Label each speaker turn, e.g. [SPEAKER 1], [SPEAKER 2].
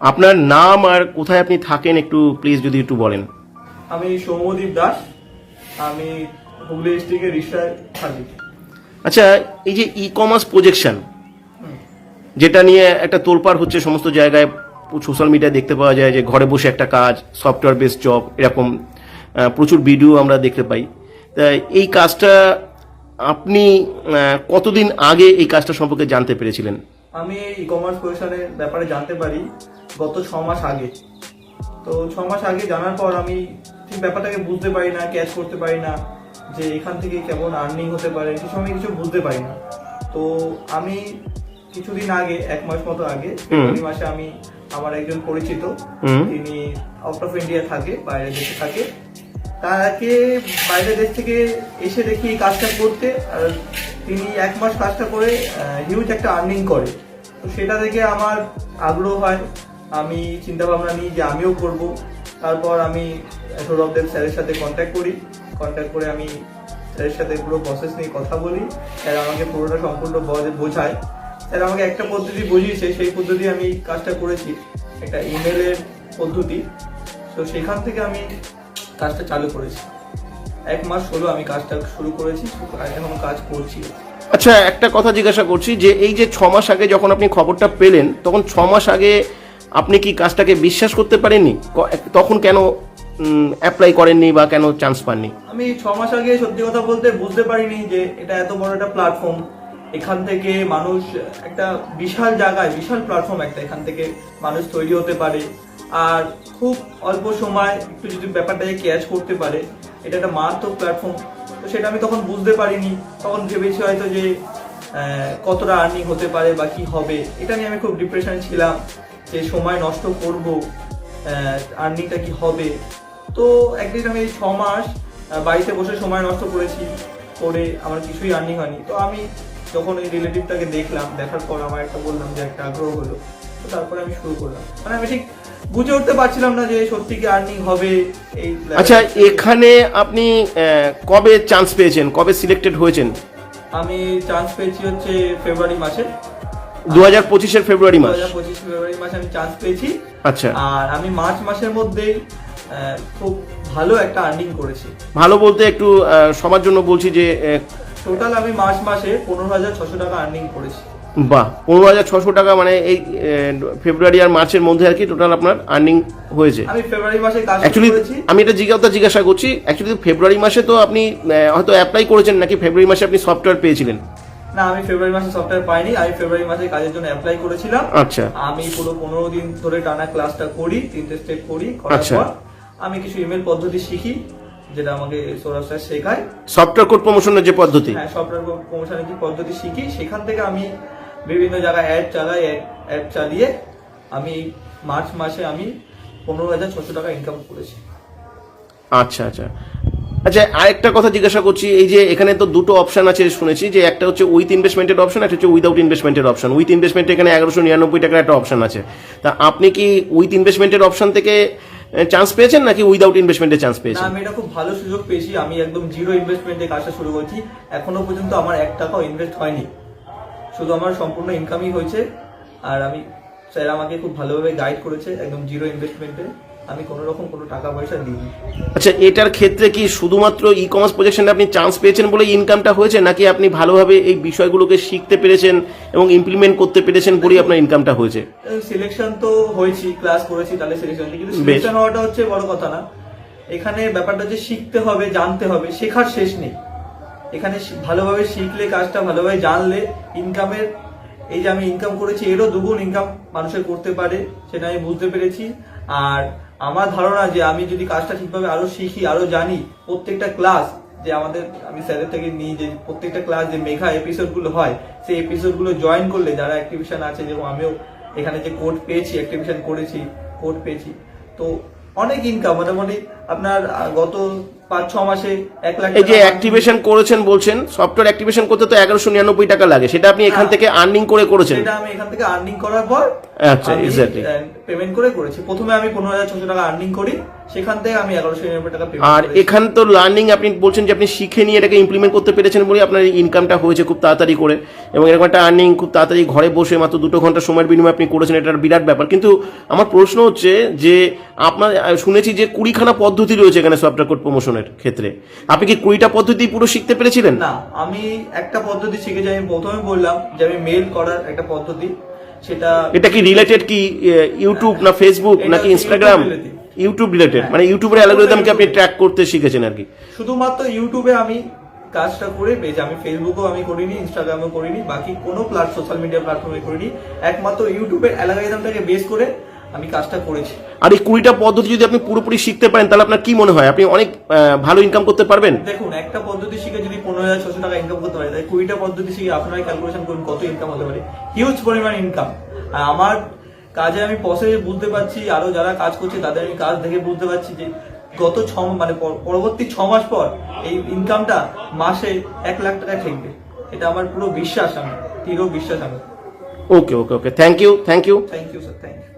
[SPEAKER 1] আপনার নাম আর কোথায় আপনি থাকেন একটু প্লিজ যদি একটু বলেন।
[SPEAKER 2] আমি সৌম্যদীপ দাস। আমি হুগলি ডিস্ট্রিক্টের রিসায় থাকি।
[SPEAKER 1] আচ্ছা এই যে ই কমার্স প্রজেকশন যেটা নিয়ে একটা তোলপাড় হচ্ছে সমস্ত জায়গায় সোশ্যাল মিডিয়ায় দেখতে পাওয়া যায় যে ঘরে বসে একটা কাজ সফটওয়্যার বেস জব এরকম প্রচুর ভিডিও আমরা দেখতে পাই। তা এই কাজটা আপনি কতদিন আগে এই কাজটা সম্পর্কে জানতে পেরেছিলেন?
[SPEAKER 2] আমি ই কমার্স পজিশনের ব্যাপারে জানতে পারি। গত ছ মাস আগে। তো ছ মাস আগে জানার পর আমি ঠিক ব্যাপারটাকে বুঝতে পারি না ক্যাচ করতে পারি না যে এখান থেকে কেমন আর্নিং হতে পারে সে সময় কিছু বুঝতে পারি না। তো আমি কিছুদিন আগে এক মাস মতো আগে ফেব্রুয়ারি মাসে আমি আমার একজন পরিচিত তিনি আউট অফ ইন্ডিয়া থাকে বাইরের দেশে থাকে। তাকে বাইরের দেশ থেকে এসে দেখি এই কাজটা করতে আর তিনি এক মাস কাজটা করে হিউজ একটা আর্নিং করে। তো সেটা দেখে আমার আগ্রহ হয় আমি চিন্তা ভাবনা নিই যে আমিও করব। তারপর আমি সৌরভদেব স্যারের সাথে কন্ট্যাক্ট করি। কন্ট্যাক্ট করে আমি স্যারের সাথে পুরো প্রসেস নিয়ে কথা বলি। স্যার আমাকে পুরোটা সম্পূর্ণ বোঝায়। স্যার আমাকে একটা পদ্ধতি বুঝিয়েছে, সেই পদ্ধতি আমি কাজটা করেছি। একটা ইমেলের পদ্ধতি। তো সেখান থেকে আমি কাজটা চালু করেছি। এক মাস হলো আমি কাজটা শুরু করেছি এখন কাজ করছি।
[SPEAKER 1] আচ্ছা একটা কথা জিজ্ঞাসা করছি যে এই যে ছ মাস আগে যখন আপনি খবরটা পেলেন, তখন ছ মাস আগে আপনি কি কাজটাকে বিশ্বাস করতে পারেননি? তখন কেন অ্যাপ্লাই করেননি বা কেন চান্স পাননি?
[SPEAKER 2] আমি ছ মাস আগে সত্যি কথা বলতে বুঝতে পারিনি যে এটা এত বড় একটা প্ল্যাটফর্ম এখান থেকে মানুষ, একটা বিশাল জায়গায়, বিশাল প্ল্যাটফর্ম একটা এখান থেকে মানুষ তৈরি হতে পারে। আর খুব অল্প সময় একটু যদি ব্যাপারটাকে ক্যাচ করতে পারে, এটা একটা মারাত্মক প্ল্যাটফর্ম তো সেটা আমি তখন বুঝতে পারিনি। তখন ভেবেছি হয়তো যে কতটা আর্নিং হতে পারে বা কি হবে, এটা নিয়ে আমি খুব ডিপ্রেশন ছিলাম। যে সময় নষ্ট করব আর্নিংটা কি হবে? তো একদিন আমি এই ছ মাস বাড়িতে বসে সময় নষ্ট করেছি করে আমার কিছুই আর্নিং হয়নি। তো আমি যখন এই রিলেটিভটাকে দেখলাম দেখার পর আমার একটা বললাম যে একটা আগ্রহ হলো তো তারপরে আমি শুরু করলাম। মানে আমি ঠিক বুঝে উঠতে পারছিলাম না যে সত্যি কি আর্নিং হবে এই
[SPEAKER 1] আচ্ছা এখানে আপনি কবে চান্স পেয়েছেন? কবে সিলেক্টেড হয়েছেন?
[SPEAKER 2] আমি চান্স পেয়েছি হচ্ছে ফেব্রুয়ারি মাসে।
[SPEAKER 1] দু হাজার পঁচিশের ফেব্রুয়ারি মাস।
[SPEAKER 2] পঁচিশ ফেব্রুয়ারি মাসে আমি চান্স পেয়েছি।
[SPEAKER 1] আচ্ছা।
[SPEAKER 2] আর আমি মার্চ মাসের মধ্যেই খুব ভালো একটা আর্নিং করেছি।
[SPEAKER 1] ভালো বলতে একটু সবার জন্য বলছি যে
[SPEAKER 2] টোটাল আমি মার্চ মাসে পনেরো হাজার ছশো টাকা আর্নিং করেছি।
[SPEAKER 1] বাহ পনেরো হাজার ছশো টাকা মানে এই ফেব্রুয়ারি আর মার্চের মধ্যে আর কি টোটাল আপনার আর্নিং হয়েছে।
[SPEAKER 2] আমি ফেব্রুয়ারি মাসে কাজ করেছি।
[SPEAKER 1] আমি এটা জিজ্ঞাসা জিজ্ঞাসা করছি অ্যাকচুয়ালি ফেব্রুয়ারি মাসে তো আপনি হয়তো অ্যাপ্লাই করেছেন নাকি ফেব্রুয়ারি মাসে আপনি সফটওয়্যার পেয়েছিলেন।
[SPEAKER 2] না আমি ফেব্রুয়ারি মাসে সফটওয়্যার পাইনি আমি ফেব্রুয়ারি মাসে কাজের জন্য অ্যাপ্লাই করেছিলাম।
[SPEAKER 1] আচ্ছা।
[SPEAKER 2] আমি পুরো পনেরো দিন ধরে টানা ক্লাসটা করি তিনটে স্টেপ করি করার
[SPEAKER 1] আচ্ছা।
[SPEAKER 2] পর আমি কিছু ইমেল পদ্ধতি শিখি যেটা আমাকে সৌরভ স্যার শেখায়।
[SPEAKER 1] সফটওয়্যার কোড প্রমোশনের যে পদ্ধতি?
[SPEAKER 2] হ্যাঁ সফটওয়্যার প্রমোশনের যে পদ্ধতি শিখি সেখান থেকে আমি বিভিন্ন জায়গায় অ্যাড চালাই অ্যাড চালিয়ে আমি মার্চ মাসে আমি পনেরো হাজার ছশো টাকা ইনকাম করেছি।
[SPEAKER 1] আচ্ছা আচ্ছা। আচ্ছা আরেকটা কথা জিজ্ঞাসা করছি এই যে এখানে তো দুটো অপশন আছে শুনেছি যে একটা হচ্ছে উইথ ইনভেস্টমেন্টের অপশন একটা হচ্ছে উইদাউট ইনভেস্টমেন্টের অপশন উইথ ইনভেস্টমেন্ট এখানে এগারোশো নিরানব্বই টাকার একটা অপশন আছে। তা আপনি কি উইথ ইনভেস্টমেন্টের অপশন থেকে চান্স পেয়েছেন নাকি উইদাউট ইনভেস্টমেন্টের চান্স পেয়েছেন?
[SPEAKER 2] আমি এটা খুব ভালো সুযোগ পেয়েছি। আমি একদম জিরো ইনভেস্টমেন্টে কাজটা শুরু করছি। এখনও পর্যন্ত আমার এক টাকাও ইনভেস্ট হয়নি। শুধু আমার সম্পূর্ণ ইনকামই হয়েছে। আর আমি স্যার আমাকে খুব ভালোভাবে গাইড করেছে একদম জিরো ইনভেস্টমেন্টে আমি কোনো রকম কোনো টাকা পয়সা দিইনি।
[SPEAKER 1] আচ্ছা এটার ক্ষেত্রে কি শুধুমাত্র ই কমার্স প্রজেকশনে আপনি চান্স পেয়েছেন বলে ইনকামটা হয়েছে নাকি আপনি ভালোভাবে এই বিষয়গুলোকে শিখতে পেরেছেন এবং ইমপ্লিমেন্ট করতে পেরেছেন বলেই আপনার ইনকামটা হয়েছে?
[SPEAKER 2] সিলেকশন তো হয়েছি ক্লাস করেছি তাহলে সিলেকশন কিন্তু। সিলেকশন হওয়াটা হচ্ছে বড় কথা না। এখানে ব্যাপারটা যে শিখতে হবে জানতে হবে শেখার শেষ নেই। এখানে ভালোভাবে শিখলে কাজটা ভালোভাবে জানলে ইনকামের এই যে আমি ইনকাম করেছি এরও দুগুণ ইনকাম মানুষের করতে পারে সেটা আমি বুঝতে পেরেছি। আর আমার ধারণা যে আমি যদি কাজটা ঠিকভাবে আরও শিখি, আরও জানি, প্রত্যেকটা ক্লাস যে আমাদের, আমি স্যারের থেকে নিই যে প্রত্যেকটা ক্লাস যে মেঘা এপিসোডগুলো হয়, সেই এপিসোডগুলো জয়েন করলে যারা অ্যাক্টিভিশন আছে, যেমন আমিও এখানে যে কোড পেয়েছি অ্যাক্টিভিশন করেছি কোড পেয়েছি, তো অনেক ইনকাম মোটামুটি আপনার গত পাঁচ ছ মাসে এক লাখ
[SPEAKER 1] এই যে অ্যাক্টিভেশন করেছেন বলছেন সফটওয়্যার অ্যাক্টিভেশন করতে তো এগারোশো নিরানব্বই টাকা লাগে। সেটা আপনি এখান
[SPEAKER 2] হ্যাঁ।
[SPEAKER 1] থেকে আর্নিং করে করেছেন।
[SPEAKER 2] সেটা আমি এখান থেকে আর্নিং করার পর
[SPEAKER 1] আচ্ছা, exactly.
[SPEAKER 2] পেমেন্ট করে করেছি। প্রথমে আমি পনেরো হাজার ছশো টাকা আর্নিং করি সেখান থেকে আমি এগারোশো নিরানব্বই টাকা পেমেন্ট
[SPEAKER 1] আর এখান তো লার্নিং আপনি বলছেন যে আপনি শিখে নিয়ে এটাকে ইমপ্লিমেন্ট করতে পেরেছেন বলে আপনার ইনকামটা হয়েছে খুব তাড়াতাড়ি করে। এবং এরকম একটা আর্নিং খুব তাড়াতাড়ি ঘরে বসে মাত্র দুটো ঘণ্টা সময়ের বিনিময়ে আপনি করেছেন এটা বিরাট ব্যাপার। কিন্তু আমার প্রশ্ন হচ্ছে যে আপনার শুনেছি যে কুড়িখানা পদ্ধতি রয়েছে এখানে সফটওয়্যার কোড প্রমোশনের ক্ষেত্রে। আপনি কি কুড়িটা পদ্ধতি পুরো শিখতে পেরেছিলেন?
[SPEAKER 2] না আমি একটা পদ্ধতি শিখেছি আমি প্রথমে বললাম যে আমি মেল করার একটা পদ্ধতি সেটা
[SPEAKER 1] এটা কি রিলেটেড কি ইউটিউব না ফেসবুক নাকি ইনস্টাগ্রাম ইউটিউব রিলেটেড। মানে ইউটিউবের অ্যালগোরিদমকে আপনি ট্র্যাক করতে শিখেছেন আর কি।
[SPEAKER 2] শুধুমাত্র ইউটিউবে আমি কাজটা করে পেয়েছি আমি ফেসবুকও আমি করিনি ইনস্টাগ্রামও করিনি বাকি কোনো প্লাট সোশ্যাল মিডিয়া প্ল্যাটফর্মে করিনি একমাত্র ইউটিউবের অ্যালগোরিদমটাকে বেস করে আমি কাজটা করেছি।
[SPEAKER 1] আর এই কুড়িটা পদ্ধতি যদি আপনি পুরোপুরি শিখতে পারেন তাহলে আপনার কি মনে হয়? আপনি অনেক ভালো ইনকাম করতে পারবেন?
[SPEAKER 2] দেখুন একটা পদ্ধতি শিখে যদি পনেরো হাজার ছশো টাকা ইনকাম করতে পারে তাই কুড়িটা পদ্ধতি শিখে আপনারাই ক্যালকুলেশন করুন কত ইনকাম হতে পারে। হিউজ পরিমাণ ইনকাম আর আমার কাজে আমি পসে বুঝতে পারছি আরও যারা কাজ করছে তাদের আমি কাজ দেখে বুঝতে পারছি যে গত ছ মানে পর- পরবর্তী ছ মাস পর এই ইনকামটা মাসে এক লাখ টাকায় ঠেকবে। এটা আমার পুরো বিশ্বাস আমি দৃঢ় বিশ্বাস আমি
[SPEAKER 1] okay okay okay thank you thank you
[SPEAKER 2] thank you sir thank you